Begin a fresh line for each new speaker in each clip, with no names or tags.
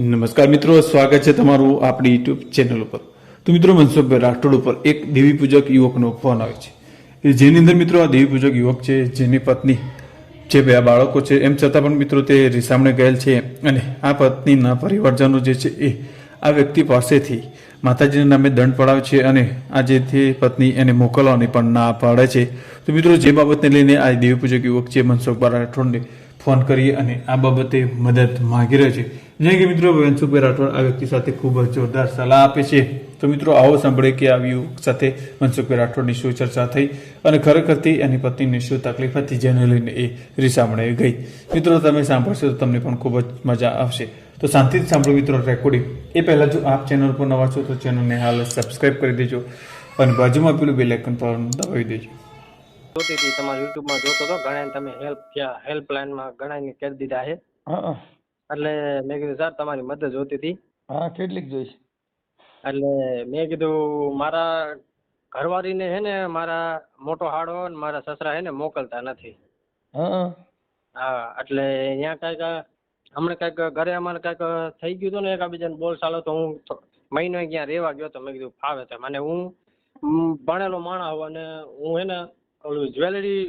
નમસ્કાર મિત્રો, સ્વાગત છે તમારું આપણી યુટ્યુબ ચેનલ ઉપર. તો મિત્રો, મનસુખભાઈ રાઠોડ ઉપર એક દેવી પૂજક યુવકનો ફોન આવે છે. જેની અંદર મિત્રો આ દેવી પૂજક યુવક છે, જેની પત્ની જે બે બાળકો છે, એમ છતાં પણ મિત્રો તે રીસામણે ગયેલ છે અને આ પત્નીના પરિવારજનો જે છે એ આ વ્યક્તિ પાસેથી માતાજીના નામે દંડ પડાવે છે અને આ જે તે પત્ની એને મોકલવાની પણ ના પાડે છે. તો મિત્રો, જે બાબતને લઈને આ દેવી પૂજક યુવક છે, મનસુખભાઈ રાઠોડને ફોન કરી અને આ બાબતે મદદ માગી રહ્યો છે. જેમ કે મિત્રો વંશુભાઈ રાઠોડ આ વ્યક્તિ સાથે ખૂબ જ જોરદાર સલાહ આપે છે. તો મિત્રો, આવો સાંભળે કે આ યુવક સાથે મનસુખભાઈ રાઠોડની શું ચર્ચા થઈ અને ખરેખરથી એની પત્નીને શું તકલીફ હતી, જેને લઈને એ રીસામણે ગઈ. મિત્રો, તમે સાંભળશો તો તમને પણ ખૂબ જ મજા આવશે. તો શાંતિથી સાંભળો મિત્રો રેકોર્ડિંગ એ પહેલાં જો આપ ચેનલ પર નવા છો તો ચેનલને હાલ સબસ્ક્રાઇબ કરી દેજો અને બાજુમાં પેલું બેલ આઇકન પર દબાવી દેજો.
જોતી હતી તમારા યુટ્યુબમાં જોતો હતો. ઘણા તમે હેલ્પ હેલ્પલાઇનમાં ઘણાને કરી દીધા છે.
હા
એટલે મેં કીધું સર તમારી મદદ જોતી હતી
હા કેટલીક જોઈશ.
એટલે મેં કીધું મારા ઘરવાળીને હે ને મારા મોટો હાડો ને મારા સસરા હે ને મોકલતા નથી.
હા
હા. એટલે અહીંયા કાંઈક હમણાં કાંઈક ઘરે અમારે કાંઈક થઈ ગયું હતું ને એકાબીજાને બોલ ચાલો તો હું મહિનો ક્યાં રહેવા ગયો તો મેં કીધું ફાવે તો. મને હું ભણેલો માણસ હોઉં અને હું હે ને ઓલું જ્વેલરી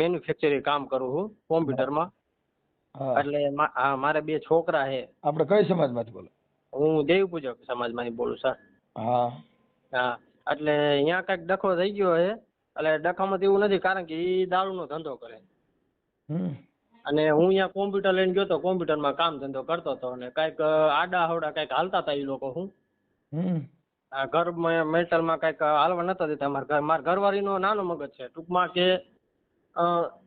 મેન્યુફેક્ચરિંગ કામ કરું છું કોમ્પ્યુટરમાં. એટલે હા મારે બે છોકરા છે.
આપણે કઈ સમાજમાંથી બોલો?
હું દેવ પૂજક સમાજમાંથી બોલું સર.
હા.
હા એટલે અહીંયા કંઈક ડખો થઈ ગયો છે એટલે ડખામાં એવું નથી કારણ કે એ દારૂનો ધંધો કરે. અને હું અહીંયા કોમ્પ્યુટર લઈને ગયો તો કોમ્પ્યુટરમાં કામ ધંધો કરતો હતો અને કાંઈક આડા હવડા કાંઈક હાલતા હતા એ લોકો હું. આ ઘર મેટલમાં કાંઈક હાલવા નતા દેતા. અમારા ઘર મારા ઘરવાળીનો નાનો મગજ છે. ટૂંકમાં કે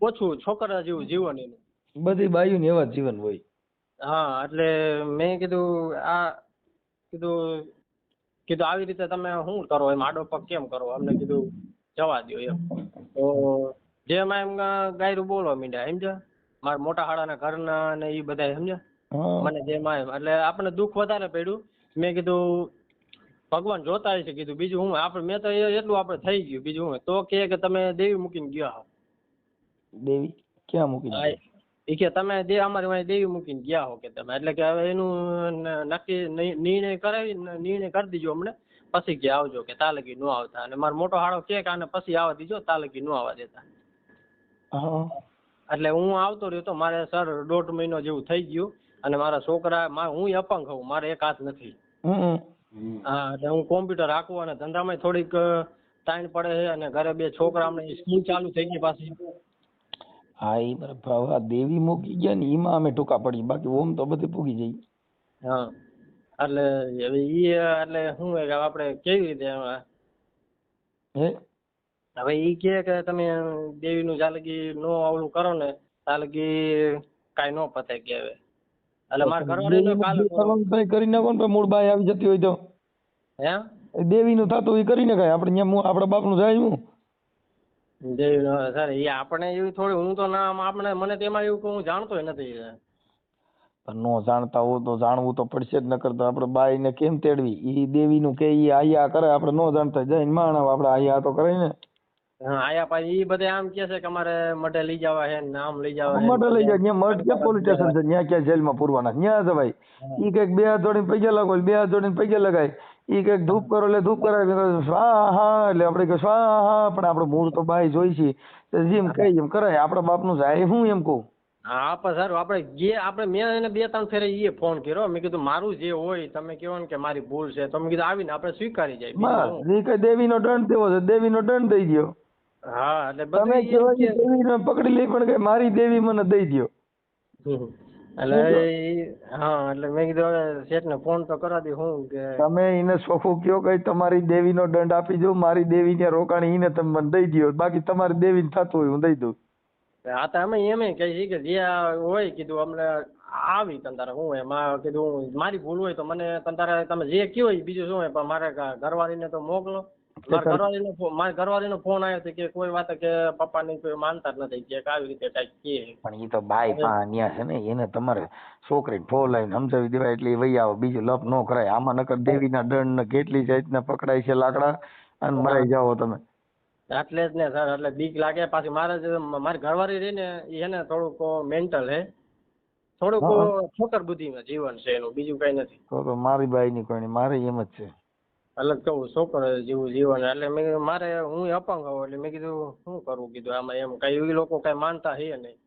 ઓછું છોકરા જેવું જીવન એનું.
બધી બાયુને એવા જીવન હોય.
હા એટલે મેં કીધું આ કીધું કીધું આવી રીતે તમે શું કરો? એમ આડો પગ કેમ કરો? અમને કીધું જવા દ્યો એમ. તો જેમાં એમ ગાયરું બોલવા માંડ્યા સમજ્યા? મારા મોટા હાડાના ઘરના ને એ બધા સમજ્યા? મને જેમાં એમ એટલે આપણને દુઃખ વધારે પડ્યું. મેં કીધું ભગવાન જોતા હશે કીધું બીજું હું આપણે મેં તો એટલું આપણે થઈ ગયું બીજું હું. તો કે કે તમે દેવી મૂકીને ગયા હો.
દેવી? ક્યાં
મૂકીને એ કે તમે દે અમારી વાંહે દેવી મૂકીને ગયા હો કે તમે. એટલે કે હવે એનું નક્કી નિર્ણય કરાવી નિર્ણય કરી દીજો અમને પછી કે આવજો કે તા લગી ન આવતા. અને મારો મોટો હાડો કે કે આને પછી આવવા દીજો તાલકી નો આવવા દેતા. એટલે હું આવતો રહ્યો તો મારે સર દોઢ મહિનો જેવું થઈ ગયું અને મારા છોકરા હું અપંગ છું મારે એક હાથ નથી. હા એટલે હું કોમ્પ્યુટર રાખું અને ધંધામાં થોડીક ટાઈમ પડે છે અને ઘરે બે છોકરા અમને સ્કૂલ ચાલુ થઈ ગઈ પાછી.
હા એ બરાબર આ દેવી મૂકી ગયા ને એમાં અમે ટૂંકા પડી બાકી ઓમ તો બધી પૂગી જઈ
હા એટલે હવે ઈ એટલે શું કે આપણે કેવી રીતે
હે?
હવે ઈ કહે કે તમે દેવીનું જાલગી લગી નો આવડું કરો ને જાલગી લગી કાંઈ નો પતે કે હવે. એટલે મારા કાલે
કરવાનું કરી નાખો ને મૂળ બાય આવી જતી હોય તો.
હે?
દેવી નું થતું એ કરી નાખાય. આપણે ત્યાં આપણા બાપનું જાય હું
સર એ આપણે એવી થોડી હું તો ના આપણે મને તેમાં એવું કે હું જાણતોય નથી.
પણ નો જાણતા હો તો જાણવું તો પડશે જ નકર તો આપણે બાઈને કેમ તેડવી? ઈ દેવીનું કે ઈ આયા કરે આપણે નો જાણતા. જઈને માણ આપણે આયા તો કરે ને.
હા આયા પાછી ઈ બધા આમ કે છે કે અમારે મઢે લઈ જવા છે ને આમ લઈ જવા છે
મઢે લઈ જાય ન્યા મઢ કે પોલીસ સ્ટેશન છે? ત્યાં ક્યાં જેલમાં પૂરવાના? ત્યાં જવાય ઈ કંઈક બે હાથ જોડીને પૈસા લગાવો બે હાથ જોડીને પૈસા લગાય ઈ કંઈક ધૂપ કરો એટલે ધૂપ કરાવે. સ્વાહા એટલે આપણે કે સ્વાહા પણ આપણે મૂળ તો બાઈ જોઈ છે. જેમ કઈ એમ કરાય આપણા બાપનું જાય હું એમ કહું?
હા પણ સર. આપણે જે આપણે મેં એને બે ત્રણ ફેરે ઈએ ફોન કર્યો. મેં કીધું મારું જે હોય તમે કહો ને કે મારી ભૂલ છે. તમે કીધું આવીને આપણે સ્વીકારી જાય.
કઈ દેવીનો દંડ દેવો છે. દેવીનો દંડ દઈ
શું? હા એટલે
તમે
બધું
કહેવાય
ઈ
કે
કે-
દેવીને પકડી લઈ પણ કે મારી દેવી મને દઈ દ્યો.
એટલે હા એટલે મેં કીધું હવે શેઠને ફોન તો કરા દે હું કે
તમે એને સોખું કયો કઈ તમારી દેવીનો દંડ આપી દો મારી દેવી ને રોકાણી એને તમે મને દઈ દ્યો. બાકી તમારી દેવીને થતું હોય હું દઈ દઉં.
આ તો અમે એમ કહી છીએ કે જે હોય કીધું અમને આવી તંતારે હું એમાં કીધું મારી ભૂલ હોય તો મને તંતારે તમે જે કયો બીજું શું હોય પણ મારે ઘરવાળીને તો મોકલો. મારા ઘરવાળીનો મારા ઘરવાળીનો ફોન આવ્યો હતો કે કોઈ વાત કે પપ્પાની કોઈ માનતા જ નથી કે આવી રીતે કાંઈક કે.
પણ ઈ તો બાઈ પા ન્યા છે ને એને તમારે છોકરીને ફોન લઈને સમજાવી દેવાય એટલે ઈ વહી આવે બીજું લપ નો કરાય. આમાં નકર દેવીના દંડ ને કેટલી જાતના પકડાય છે લાકડા અને મરાઈ જાઓ તમે.
એટલે જ ને સર એટલે બીક લાગે. પાછી મારે મારી ઘરવાળી રહી ને એને થોડુંક મેન્ટલ હે. થોડુંક છોકર બુદ્ધિમાં જીવન છે એનું બીજું કઈ નથી.
તો મારી બાઈ ની કોઈ મારે એમ જ છે.
અલગ કહું છોકરો જેવું જીવન એટલે મેં કીધું મારે હું અપંગ હોઉં એટલે મેં કીધું શું કરવું કીધું આમાં એમ કઈ એ લોકો કઈ માનતા હે નહીં.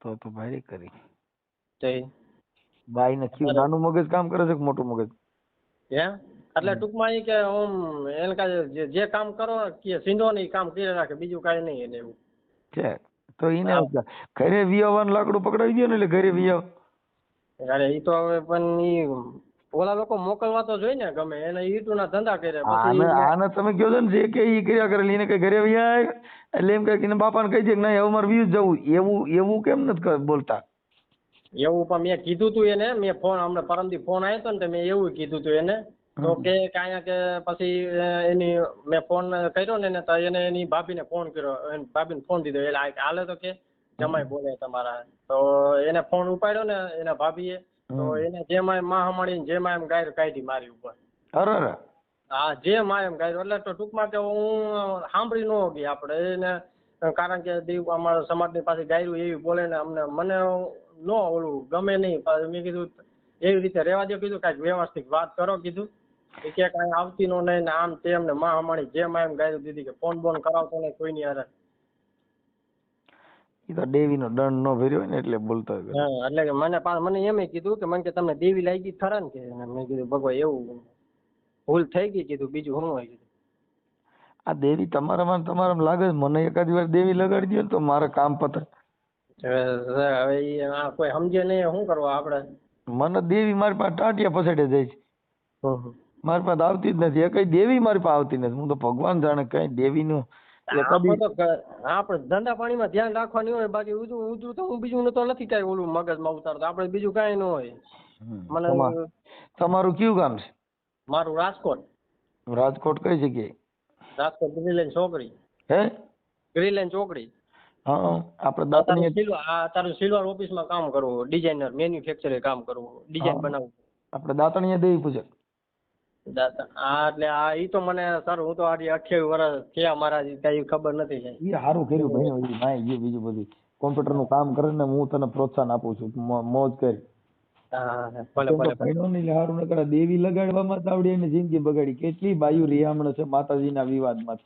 તો તો ભાઈ કરી.
તે
બાઈ ને કયું નાનું મગજ કામ કરે છે કે મોટું મગજ?
હે? એટલે ટૂંકમાં એ કે હું એને કાંઈ જે- કામ કરો કે સિંધો નહીં કામ કરી રાખે બીજું કાંઈ નહીં એને એવું.
છે. તો એને ઘરે વિયાવાનું લાકડું પકડાવી દો ને એટલે ઘરે વિયાવ
અરે એ તો હવે પણ ઈ ઓલા લોકો મોકલવા તો જોઈએ ને ગમે એને ઈટુના ધંધા કર્યા
આને આને તમે કહો છો ને જે કે ઈ કર્યા કરે એને કઈ ઘરે વિયા એટલે એમ કે એના બાપાને કહી દે કે નહીં હવે મારે વિયું જવું. એવું એવું કેમ નથી બોલતા?
એવું પણ મેં કીધું તું એને મેં ફોન હમણાં પરમદી ફોન આવ્યો હતો ને તો મેં એવું કીધું તું એને તો કે કાંઈ કે પછી એની મેં ફોન કર્યો ને એને તો એને એની ભાભીને ફોન કર્યો એની ભાભીને ફોન દીધો. એટલે હાલે તો કે જમાઈ બોલે તમારા. તો એને ફોન ઉપાડ્યો ને એના ભાભીએ તો એને જેમાં એમ માં હમાડીને જેમાં એમ ગાયર કાઢી મારી ઉપર.
અરે
હા જે માં એમ ગાયર. એટલે તો ટૂંકમાં કે હું સાંભળી ન ગઈ આપણે. એને કારણ કે દીવ અમારા સમાજની પાસે ગાયરું એવી બોલે ને અમને મને ન ઓલું ગમે નહીં. મેં કીધું એવી રીતે રહેવા દો કીધું કાંઈક વ્યવસ્થિત વાત કરો કીધું. કે કાંઈ આવતી નો નહીં ને આમ તેમ ને માં હમાણી જે માં એમ ગાયું દીધી કે ફોન બોન કરાવતો નહીં કોઈની હારે.
ઈ તો દેવી નો દંડ નો ભર્યો હોય ને એટલે બોલતો હોય
એટલે કે મને મને એમ કીધું કે મને કે તમને દેવી લાગી ખરા ને કે? મેં કીધું ભગવાન એવું ભૂલ થઈ ગઈ કીધું બીજું શું હોય
આ દેવી તમારામાં ને તમારામાં લાગે મને એકાદ વાર દેવી લગાડી દો તો મારે કામ પતે
હવે આ કોઈ સમજે નહીં શું કરવા આપણે
મને દેવી મારી પાસે ટાટિયા પછાડે જાય છે. મારી પાસે આવતી જ નથી. એ કઈ દેવી મારી પાસે આવતી નથી. હું તો ભગવાન જાણે કઈ દેવીનું એ
આપણે ધંધા પાણીમાં ધ્યાન રાખવાની હોય બાકી ઉજવું ઉજવું તો હું બીજું તો નથી કાંઈ ઓલું મગજમાં ઉતારતો. આપણે બીજું કાંઈ ન હોય. મને
તમારું કયું ગામ છે?
મારું રાજકોટ.
રાજકોટ કઈ જગ્યાએ?
રાજકોટ ગ્રીલેન ચોકડી
હે?
ગ્રીલેન ચોકડી
હા આપણે દાંતણીએ
સિલ્વર આ અત્યારે સિલ્વર ઓફિસમાં કામ કરવું ડિઝાઇનર મેન્યુફેક્ચરે કામ કરવું ડિઝાઇન. બનાવવું.
આપણે દાંતણીએ દેવી પૂજક
દાદા એટલે આ ઈ તો મને સર હું તો આજે અઠ્યાવીસ વર્ષ થયા મારા કઈ ખબર નથી કઈ.
એ સારું કર્યું ભાઈ ભાઈ ગયું બીજું બધું. કોમ્પ્યુટરનું કામ કરે ને હું તને પ્રોત્સાહન આપું છું મોજ કરી. દેવી લગાડવામાં તાવડી એને જિંદગી બગાડી. કેટલી બાયુ રિયામણ છે માતાજીના વિવાદમાં.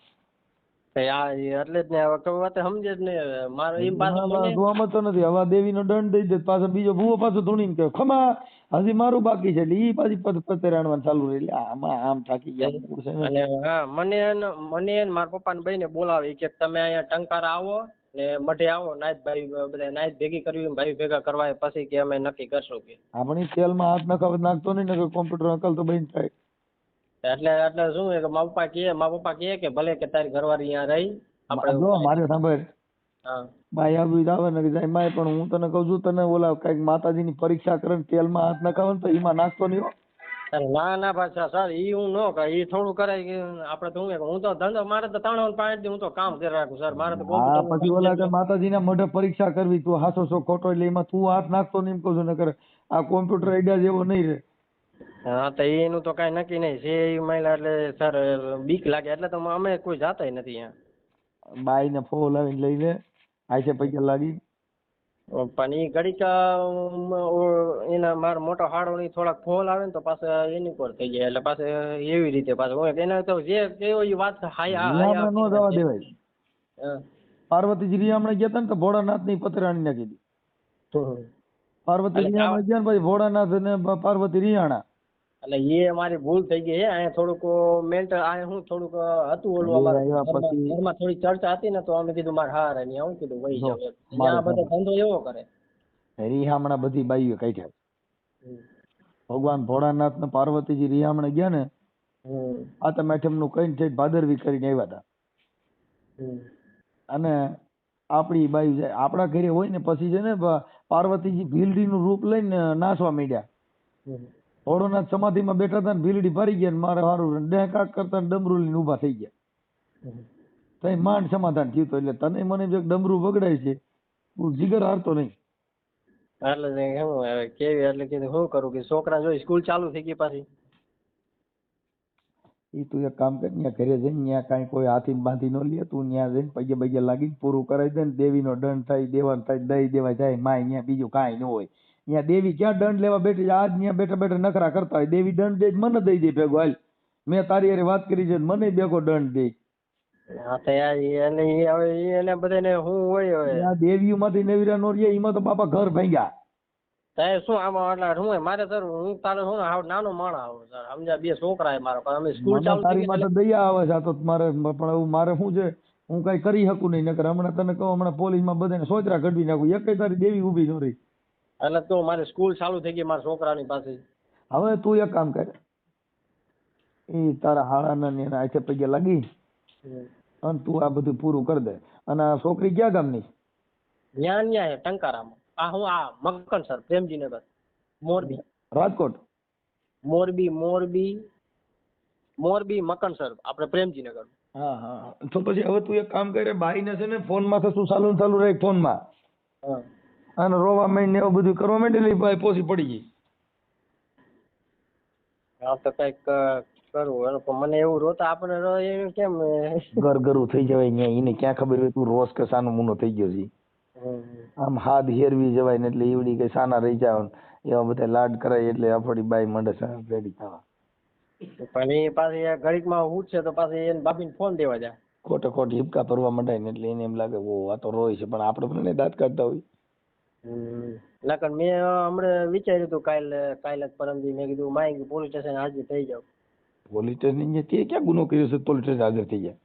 એટલે જ ને વાત સમજે જ નહીં મારો એમ પાછો
તો નથી. હવે દેવીનો દંડ દઈ દે પાછો બીજો ભૂવો પાછો ધૂણીને કહે ખમા હજી મારું બાકી છે એટલે ઈ પાછી પત- પતે ચાલુ રહી. એટલે આમાં આમ થાકી ગયા
અને હા મને એને- મને ને મારા પપ્પાને ભાઈને બોલાવી કે તમે અહીંયા ટંકાર આવો ને મઢે આવો નાઈટ ભાઈ બધા નાઈટ ભેગી કરવી ભાઈ ભેગા કરવા પછી કે અમે નક્કી કરશું કે.
આપણી ઈ તેલમાં હાથ નખાવ નાખતો નહીં ને કોમ્પ્યુટર અકલ તો બંધ થાય.
એટલે એટલે શું કે મારા પપ્પા કહે મારા પપ્પા કહે કે ભલે કે તારી ઘરવાળી અહીંયા રહી
જો
આપણે
મારે સાંભળ.
હા
ભાઈ આવી આવે ને જાય માય પણ હું તને કહું છું તને ઓલા કંઈક માતાજીની પરીક્ષા કરે ને તેલમાં હાથ નખાવે ને તો એમાં નાખતો નહીં હો.
ના ના પાછા સર ઈ હું ન કરે ઈ થોડું કરાય કે આપણે તો હું હું તો ધંધો મારે તો ત્રણ પાંચ દી હું તો કામ કરી રાખું સર મારે તો
હા પછી ઓલા. કે માતાજીના મોઢે પરીક્ષા કરવી તું હાસો છો ખોટો એટલે એમાં તું હાથ નાખતો નહીં એમ કહું છું નકર આ કોમ્પ્યુટર આઈડિયા જેવો નહીં રહે
હા તો એનું તો કાંઈ નક્કી નહીં છે એ મહિલા એટલે સર બીક લાગે એટલે તો અમે કોઈ જાતાય નથી અહીંયા
બાઈ ને ફોન લાવીને લઈ લે આઈસે પૈસા લાગી.
પણ એ ઘડીક એના મારો મોટો હાડો ની થોડાક ફોલ આવે ને તો પાછા એની પર થઈ જાય. એટલે પાછા એવી રીતે પાછું હોય એના તો જે કેવો એ વાત હાય હાય
નો જવા દેવાય. પાર્વતીજી રીયામણે ગયા હતા ને તો ભોળાનાથની પતરાણી નાખી
હમ.
પાર્વતી
એટલે
ગયા ને પછી ભોળાનાથ ને પાર્વતી રીયાણા.
એટલે એ અમારી ભૂલ થઈ ગઈ છે અહીંયા થોડુંક મેન્ટ આ હું થોડુંક હતું ઓલું અમારે ઘરમાં થોડી ચર્ચા હતી ને તો અમે કીધું મારે હાર અહીંયા હું કીધું વહી જાવ ત્યાં બધો ધંધો એવો કરે.
રીહામણા બધી બાઈઓ કાઢ્યા. ભગવાન ભોળાનાથ ને પાર્વતીજી રીહામણે ગયા ને આ તમે એમનું કઈ છે ભાદરવી કરીને આવ્યા હતા. અને આપણી બાઈ જાય આપણા ઘરે હોય ને પછી છે ને પાર્વતીજી ભીલડી નું રૂપ લઈને નાસવા માંડ્યા.
હમ.
સમાધિમાં બેઠા હતા ને ભીલડી ભરી ગયા ને મારે હારું ડેહ કાક કરતા ડમરું લઈને ઊભા થઈ ગયા. તઈ માંડ સમાધાન થયું. એટલે તને મને જો ડમરું બગડાય છે હું જીગર હારતો નહીં
એટલે એમ હવે કેવી એટલે કીધું શું કરું કે છોકરા જોઈ સ્કૂલ ચાલુ થઈ ગઈ પાછી
ઈ તું એક કામ કર ત્યાં ઘરે જઈને ત્યાં કાંઈ કોઈ હાથી બાંધી નો લે તું ત્યાં જઈને પગે પગે લાગીને પૂરું કરાવી દે ને દેવીનો દંડ થાય દેવાનો થાય દઈ દેવાય જાય માય ત્યાં બીજું કાંઈ ન હોય ત્યાં દેવી ક્યાં દંડ લેવા બેઠી છે? આજ ત્યાં બેઠા બેઠા નખરા કરતા હોય. દેવી દંડ દે મને દઈ દે ભેગો હાલ. મેં તારી હારે વાત કરી છે મને ભેગો દંડ દે.
હા તો એને હવે એને બધાને હું હોય હવે.
આ દેવીઓમાંથી નવીરા નો એમાં તો બાપા ઘર ભાંગ્યા.
તારે શું આમાં એટલે શું હોય મારે સર હું તારે શું હાવ નાનો માણસ આવું સર. બે છોકરા મારા પણ અમે સ્કૂલ ચાલુ
તારી માટે દયા આવે છે આ તો મારે પણ એવું મારે શું છે હું કઈ કરી શકું નહીં નકર હમણાં તને કહું હમણાં પોલીસમાં બધાને સોચરા કઢવી નાખું. એક તારી દેવી ઊભી ન રહી.
એટલે તો મારે સ્કૂલ ચાલુ થઈ ગઈ મારા છોકરાની પાસે.
હવે તું એક કામ કર. એ તારા હાળાના ને એના હાથે પગે લાગી અને તું આ બધું પૂરું કરી દે. અને આ છોકરી ક્યાં ગામની?
જ્ઞાન ન્યા હે ટંકારામાં. આ હું આ મકન સર પ્રેમજીનગર. મોરબી.
રાજકોટ?
મોરબી મોરબી મોરબી મકન સર આપણે પ્રેમજીનગર.
હા હા. તો પછી હવે તું એક કામ કરે બાઈને છે ને ફોનમાં તો શું ચાલુ ને ચાલુ રહે ફોનમાં.
હા.
અને રોવા માંડીને એવું બધું કરવા માંડેલી ભાઈ પોસી પડી ગઈ.
હા તો કંઈક કરવું. એનું પણ મને એવું રોતા આપણે રો એનું કેમ
ઘર ઘરું થઈ જવાય ન્યા એને ક્યાં ખબર હોય તું રોસ કે સાનો મુનો થઈ ગયો છે. આમ હાથ હેરવી જવાય ને એટલે ઈવડી કઈ સાના રહી જાવ એવા બધા લાડ કરાય એટલે આપડી બાઈ મંડે છે રેડી થવા.
પણ એ પાછી આ ઘડીકમાં ઉઠશે તો પાછી એને બાપીને ફોન દેવા જાય
ખોટે ખોટ હિપકા ભરવા મંડાય ને એટલે એને એમ લાગે ઓ આ તો રોય છે. પણ આપણે પણ દાંત કાઢતા હોય.
નકર મેં હમણાં વિચાર્યું હતું કાલે કાલે જ પરમદી મેં કીધું માય પોલીસ સ્ટેશન હાજર થઈ જાવ
પોલીસ સ્ટેશન તે ક્યાં ગુનો કર્યો છે? પોલીસ સ્ટેશન હાજર થઈ ગયા.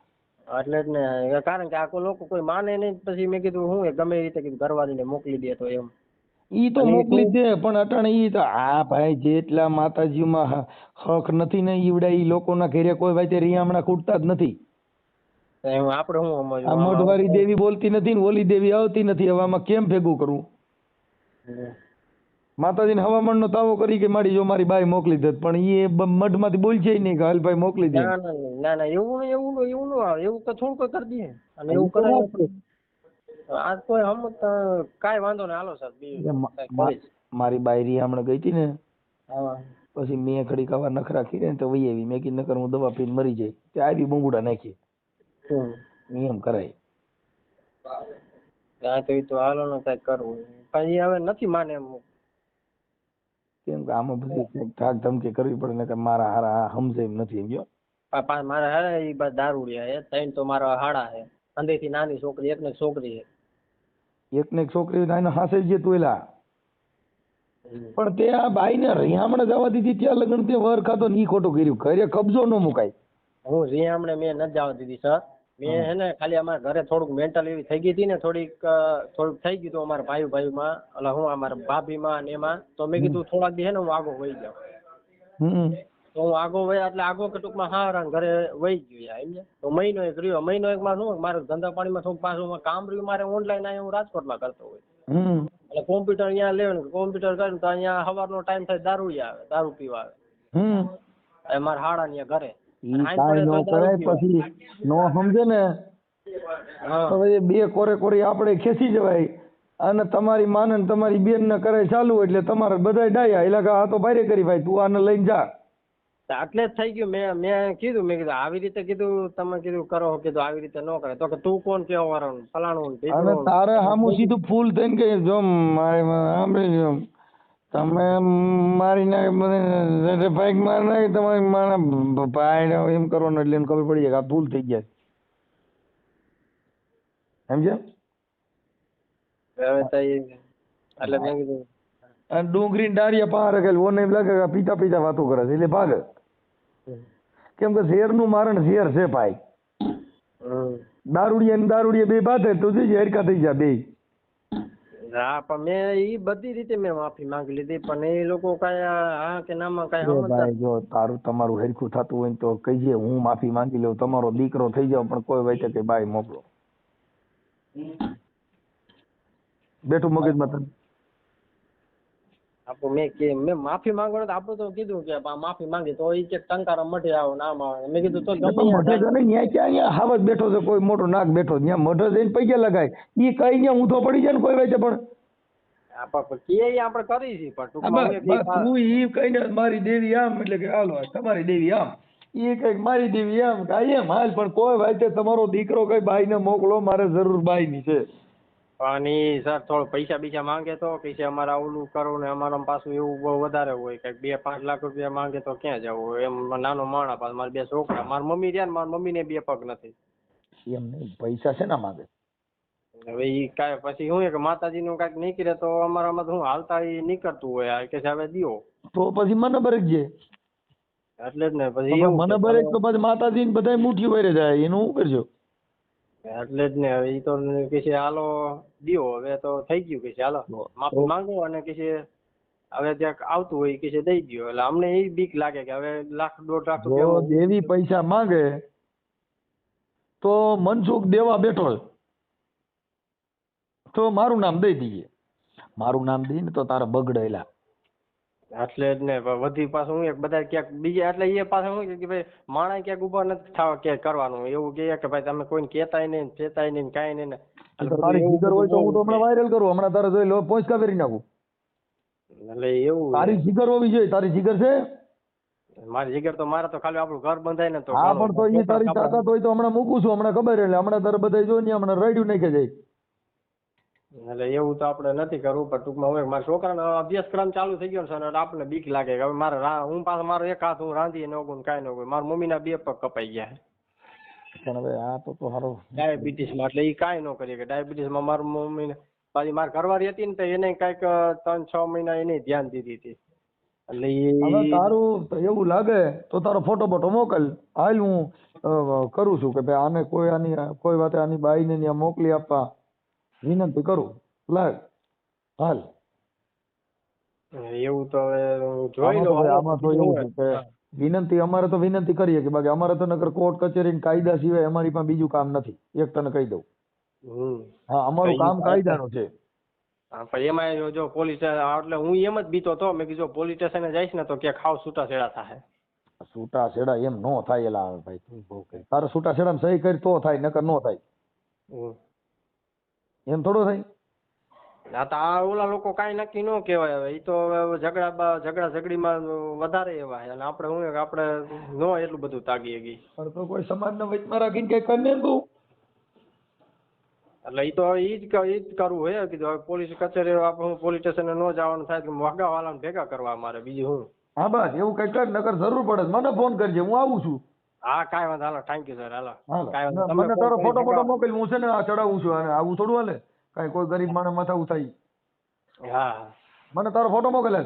એટલે જ ને કારણ કે આખો લોકો કોઈ માને નહીં પછી મેં કીધું હું ગમે રીતે કીધું ઘરવાળીને મોકલી દે તો એમ.
ઈ તો મોકલી દે પણ અટાણે ઈ તો આ ભાઈ જેટલા માતાજીમાં હક નથી ને ઈવડા ઈ લોકોના ઘરે કોઈ ભાઈ તે રિયામણા ખૂટતા જ નથી.
એમ આપણે હું સમજવું?
આ મોઢવારી દેવી બોલતી નથી ને ઓલી દેવી આવતી નથી હવે આમાં કેમ ભેગું કરવું. માતાજીને હવામાનનો તાવો કરી કે મારી જો મારી બાઈ મોકલી દત પણ એ મઢમાંથી બોલશે નહીં કે હાલ ભાઈ મોકલી દે.
ના ના ના એવું નહીં, એવું નહીં, એવું ન આવે એવું તો થોડું કોઈ કરી દે અને
એવું
એવું
તો
કરે આ કોઈ હમ કાઈ વાંધો નહીં હાલો સર.
મારી બાઈ હમણાં ગઈ હતી ને પછી મેં ઘડીક આવા નખરા કર્યા ને તો વહી આવી. મેં કીધું નકર હું દવા પીને મરી જાય તે આવી બંગુડા નાખી. એમ કરાય.
હા તો તો હાલો ને કઈ કરવું પણ એ હવે નથી માને એમ
કેમ કે આમાં બધી ઠાક ધમકી કરવી પડે નકર મારા હારા સમજે એમ નથી એમ
ગયો મારા હારા એ બસ દારૂડિયા હે ત્રણ તો મારા હાડા હે. અંદરથી નાની છોકરી એક ને છોકરી હે.
એક ને છોકરી નાની હાસે જે તું પણ તે આ બાઈને રિયામણે જવા દીધી ત્યાં લગન તે વર ખાતો ને ખોટું કર્યું. ઘરે કબજો ન મુકાય.
હું રિયામણે મેં નથી જવા દીધી સર. મેં હે. ને ખાલી અમારા ઘરે થોડુંક મેન્ટલ એવી થઈ ગઈ હતી ને થોડીક થોડુંક થઈ ગયું હતું અમારા ભાઈ ભાઈમાં એટલે હું અમારા ભાભીમાં ને એમાં. તો મેં કીધું થોડાક દી હે ને હું આગો વહી જાઉં. તો હું આગો વહી એટલે આગો કે ટૂંકમાં હારા ઘરે વહી ગયું એમ તો મહિનો એક રહ્યો. મહિનો એક માં શું મારે ધંધા પાણીમાં થોડુંક પાછું કામ રહ્યું. મારે ઓનલાઈન અહીંયા હું રાજકોટમાં કરતો હોય. એટલે કોમ્પ્યુટર અહીંયા લેવાનું કોમ્પ્યુટર કરીને તો અહીંયા સવારનો ટાઈમ થાય દારૂ આવે દારૂ પીવા આવે. મારા હાડા ની ઘરે.
ઈ કાંઈ ન કરાય પછી નો સમજે ને તો પછી બે કોરે કોરી આપણે ખેંચી જવાય. અને તમારી માને ને તમારી બેન ને કરે ચાલુ એટલે તમારે બધા ડાયા. એટલે આ તો ભારે કરી ભાઈ તું આને લઈને જા.
આટલે એટલે જ થઈ ગયું. મેં મેં કીધું મેં કીધું આવી રીતે કીધું તમે કીધું કરો કીધું આવી રીતે ન કરે તો કે તું કોણ કેવો વાળો ફલાણું
અને તારે સામું સીધું ફૂલ થઈને કે જો લો તમે મારી નાખે મને ફાઈક મારી નાખી તમારે મારા ભાઈ ને એમ કરવાનું એટલે એને ખબર પડી જાય કે આ ભૂલ થઈ ગયા
એમ છે? એટલે મેં કીધું.
અને ડુંગળી ને પાર રાખેલ ઓને એમ લાગે કે પીતા પીતા વાતો કરે છે એટલે ભાગે. કેમ કે ઝેરનું મારણ ઝેર છે ભાઈ. દારૂડિયા ને દારૂડિયા બે બાધે તો જોજે હરકા થઈ જાય બે.
હા પણ મેં ઈ બધી રીતે મેં માફી માંગી લીધી પણ એ લોકો કાંઈ હા કે નામાં કાંઈ સમજતા
ભાઈ જો તારું તમારું હરખું થતું હોય ને તો કહીએ હું માફી માંગી લઉં તમારો દીકરો થઈ જાવ પણ કોઈ વચ્ચે કે ભાઈ મોકલો. બેઠું મગજમાં તને?
આપો મેં કે મેં માફી માંગવાનું તો આપણે તો કીધું કે માફી માંગી તો ઈ કે ટંકારા મઢે આવો નામ આવે. મેં કીધું તો ગમે
તો નહીં ક્યાં હાવજ બેઠો છે કોઈ મોટો નાક બેઠો ત્યાં મઢે જઈને પૈસા લગાય. ઈ કઈ ને ઊંધો પડી જાય ને કોઈ વચ્ચે પણ.
આપણે કરી છે
તું ઈ મારી દેવી આમ એટલે કે હાલો તમારી દેવી આમ. ઈ કંઈક મારી દેવી એમ કે એમ હાલ પણ કોઈ વાતે તમારો દીકરો કઈ બાઈને મોકલો મારે જરૂર બાઈની છે.
અને સર થોડો પૈસા બીજા માંગે તો કે છે અમારે ઓલું કરો ને અમારા પાછું એવું બહુ વધારે હોય કે બે પાંચ લાખ રૂપિયા માંગે તો ક્યાં જવું એમ નાનો માણસ પાછો મારા બે છોકરા મારા મમ્મી રહ્યા ને મમ્મી મમ્મીને બે પગ નથી.
એમ નહીં પૈસા છે ના માંગે?
હવે ઈ કાંઈ પછી શું કે માતાજીનું કાંઈક નીકળે તો અમારામાં શું હાલતા ઈ નીકળતું હોય આ કે હવે દિયો.
તો પછી મને બરક જે
એટલે જ ને પછી
મને. બરક તો પછી માતાજી ને બધા મુઠ્ઠી ભરે જાય એનું શું કરજો?
એટલે જ ને હવે ઈ તો કે છે હાલો દિયો હવે તો થઈ ગયું કે છે હાલો માફી માંગો અને કે છે હવે ત્યાં આવતું હોય કે છે દઈ ગયો એટલે અમને એ બીક લાગે કે હવે લાખ દોઢ લાખ રૂપિયા
દેવી પૈસા માંગે તો મનસુખ દેવા બેઠો તો મારું નામ દઈ દઈએ. મારું નામ દઈને તો તારા બગડેલા.
એટલે જ ને વધી પાછું હું એક બધા ક્યાંક બીજા એટલે એ પાછું હું કે ભાઈ માણસ ક્યાંક ઊભા નથી થવા ક્યાંક કરવાનું. એવું કે કે ભાઈ તમે કોઈને કહેતાય નહીં ચેતાય નહીં કાંઈ નહીં
તારી જીગર હોય તો હું તો હમણાં વાયરલ કરું. હમણાં તારે જોઈ લો પોસ્ટ કરી નાખું.
એટલે એવું
તારી જીગર હોવી જોઈએ. તારી જીગર છે?
મારી જીગર તો મારે તો ખાલી આપણું ઘર બંધાય ને તો
હા પણ તો એ તારી તાકાત હોય તો હમણાં મૂકું છું. હમણાં ખબર એટલે હમણાં તારે બધા જો ને હમણાં રેડ્યું નાખે જાય
એટલે એવું તો આપણે નથી કરવું પણ ટૂંકમાં હવે મારા છોકરાનો અભ્યાસક્રમ ચાલુ થઈ ગયો ને સર એટલે આપણને બીક લાગે કે હવે મારે હું પાછો મારો એક હાથ હું રાંધી ન ગુણ કાંઈ ન ગુણ મારા મમ્મીના બે પગ કપાઈ ગયા
પણ હવે આ તો તો સારું
ડાયાબિટીસમાં એટલે એ કાંઈ ન કરીએ કે ડાયાબિટીસમાં મારી મમ્મીને પાછી મારી ઘરવાળી હતી ને તો એને કાંઈક ત્રણ છ મહિના એને ધ્યાન દીધી હતી. એટલે
તારું એવું લાગે તો તારો ફોટો બોટો મોકલ. હાલ હું કરું છું કે ભાઈ આને કોઈ આની કોઈ વાતે આની બાઈને ત્યાં મોકલી આપવા. વિનંતી કરું? લાગ. હાલ.
એવું તો હવે હું જોઈ લઉં
આમાં તો એવું છે કે વિનંતી અમારે તો વિનંતી કરીએ કે બાકી અમારે તો નકર કોર્ટ કચેરી કાયદા સિવાય અમારી પાસે બીજું કામ નથી. એક તને કહી દઉં. હા અમારું કામ કાયદાનું છે.
પણ એમાં જો- પોલીસ એટલે હું એમ જ બીતો તો મેં કીધું પોલીસ સ્ટેશને જઈશ ને તો ક્યાંક ખાવ છૂટા છેડા થાય.
છૂટા છેડા એમ નો થાય એલા ભાઈ તું બહુ કહે. તારે છૂટા છેડા સહી કરી તો થાય નકર નો થાય. એમ થોડો થાય?
આ તો આ ઓલા લોકો કાંઈ નક્કી ન કહેવાય હવે. એ તો ઝઘડા ઝઘડા ઝઘડીમાં વધારે એવા છે. અને આપણે હું આપણે નો એટલું બધું તાગીએ ગઈ
પણ તો કોઈ સમાજના વચમાં રાખીને કઈ કરી ને તું
એટલે એ તો હવે ઈ જ ઈ જ કરવું હોય કીધું હવે પોલીસ કચેરી આપણે પોલીસ સ્ટેશને ન જવાનું થાય તો વાગાવાલાને ભેગા કરવા મારે બીજું હું.
હા બસ એવું કઈ કર નકર જરૂર પડે મને ફોન કરજે હું આવું છું.
હા કાંઈ વાંધો હાલો થેન્ક યુ સર હાલો. કાંઈ વાંધો
મને તારો ફોટો ફોટો મોકલ હું છે ને આ ચડાવું છું અને આવું થોડું હાલે. કાંઈ કોઈ ગરીબ માણસ માથા ઉઠાઈ
હા.
મને તારો ફોટો મોકલે